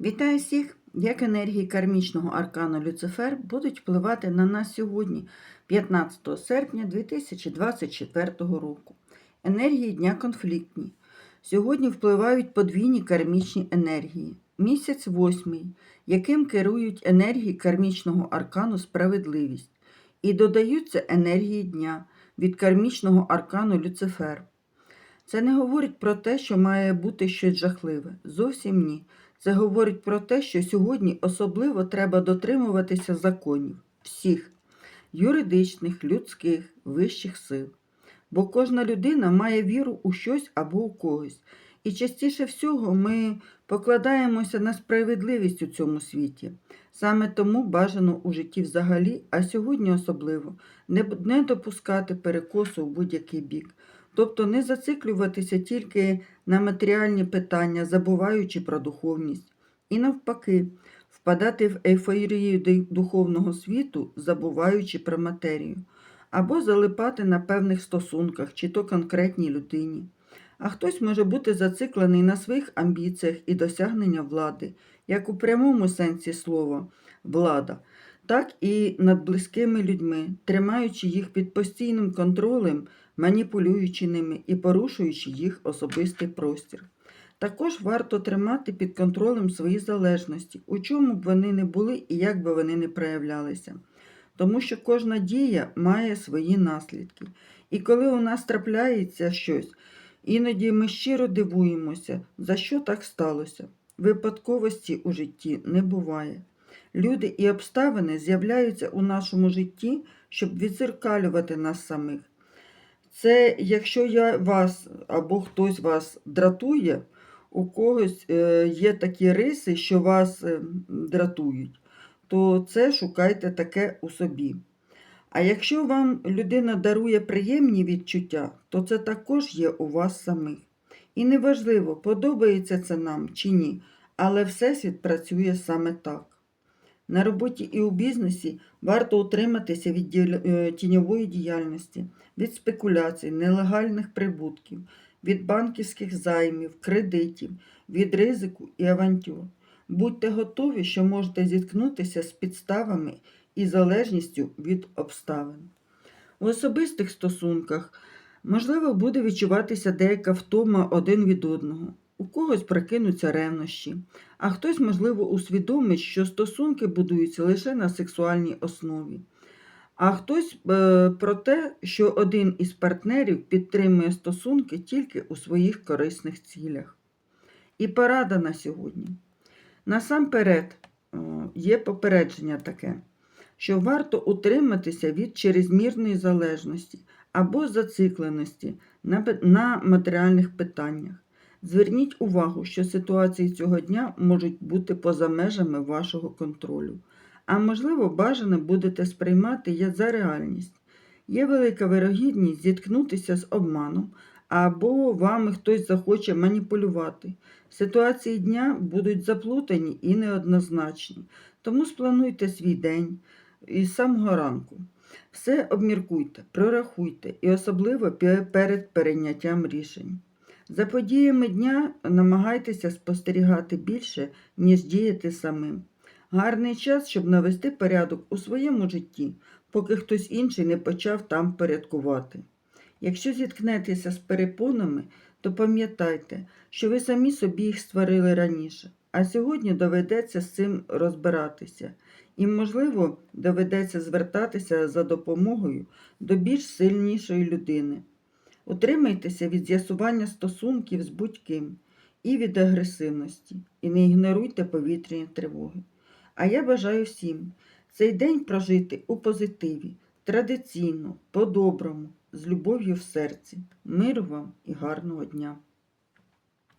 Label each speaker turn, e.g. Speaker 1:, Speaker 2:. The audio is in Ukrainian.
Speaker 1: Вітаю всіх! Як енергії кармічного аркану Люцифер будуть впливати на нас сьогодні, 15 серпня 2024 року. Енергії дня конфліктні. Сьогодні впливають подвійні кармічні енергії. Місяць восьмий, яким керують енергії кармічного аркану справедливість, і додаються енергії дня від кармічного аркану Люцифер. Це не говорить про те, що має бути щось жахливе. Зовсім ні. Це говорить про те, що сьогодні особливо треба дотримуватися законів всіх юридичних, людських, вищих сил. Бо кожна людина має віру у щось або у когось. І частіше всього ми покладаємося на справедливість у цьому світі. Саме тому бажано у житті взагалі, а сьогодні особливо, не, допускати перекосу в будь-який бік. Тобто не зациклюватися тільки на матеріальні питання, забуваючи про духовність. І навпаки, впадати в ейфорію духовного світу, забуваючи про матерію, або залипати на певних стосунках, чи то конкретній людині. А хтось може бути зациклений на своїх амбіціях і досягнення влади, як у прямому сенсі слова влада, так і над близькими людьми, тримаючи їх під постійним контролем, маніпулюючи ними і порушуючи їх особистий простір. Також варто тримати під контролем свої залежності, у чому б вони не були і як би вони не проявлялися. Тому що кожна дія має свої наслідки. І коли у нас трапляється щось, іноді ми щиро дивуємося, за що так сталося. Випадковості у житті не буває. Люди і обставини з'являються у нашому житті, щоб відзеркалювати нас самих. Це якщо я вас або хтось вас дратує, у когось е, є такі риси, що вас е, дратують, то це шукайте таке у собі. А якщо вам людина дарує приємні відчуття, то це також є у вас самих. І неважливо, подобається це нам чи ні, але Всесвіт працює саме так. На роботі і у бізнесі варто утриматися від е, тіньової діяльності, від спекуляцій, нелегальних прибутків, від банківських займів, кредитів, від ризику і авантюр. Будьте готові, що можете зіткнутися з підставами і залежністю від обставин. У особистих стосунках можливо буде відчуватися деяка втома один від одного. У когось прокинуться ревнощі, а хтось, можливо, усвідомить, що стосунки будуються лише на сексуальній основі. А хтось е, про те, що один із партнерів підтримує стосунки тільки у своїх корисних цілях. І порада на сьогодні. Насамперед е, є попередження таке, що варто утриматися від чрезмірної залежності або зацикленості на, на матеріальних питаннях. Зверніть увагу, що ситуації цього дня можуть бути поза межами вашого контролю, а можливо, бажано будете сприймати за реальність. Є велика вирогідність зіткнутися з обманом, або вами хтось захоче маніпулювати. Ситуації дня будуть заплутані і неоднозначні, тому сплануйте свій день із самого ранку. Все обміркуйте, прорахуйте і особливо перед прийняттям рішень. За подіями дня намагайтеся спостерігати більше, ніж діяти самим. Гарний час, щоб навести порядок у своєму житті, поки хтось інший не почав там порядкувати. Якщо зіткнетеся з перепонами, то пам'ятайте, що ви самі собі їх створили раніше, а сьогодні доведеться з цим розбиратися. І, можливо, доведеться звертатися за допомогою до більш сильнішої людини. Утримайтеся від з'ясування стосунків з будь-ким і від агресивності, і не ігноруйте повітряні тривоги. А я бажаю всім цей день прожити у позитиві, традиційно, по-доброму, з любов'ю в серці. Миру вам і гарного дня!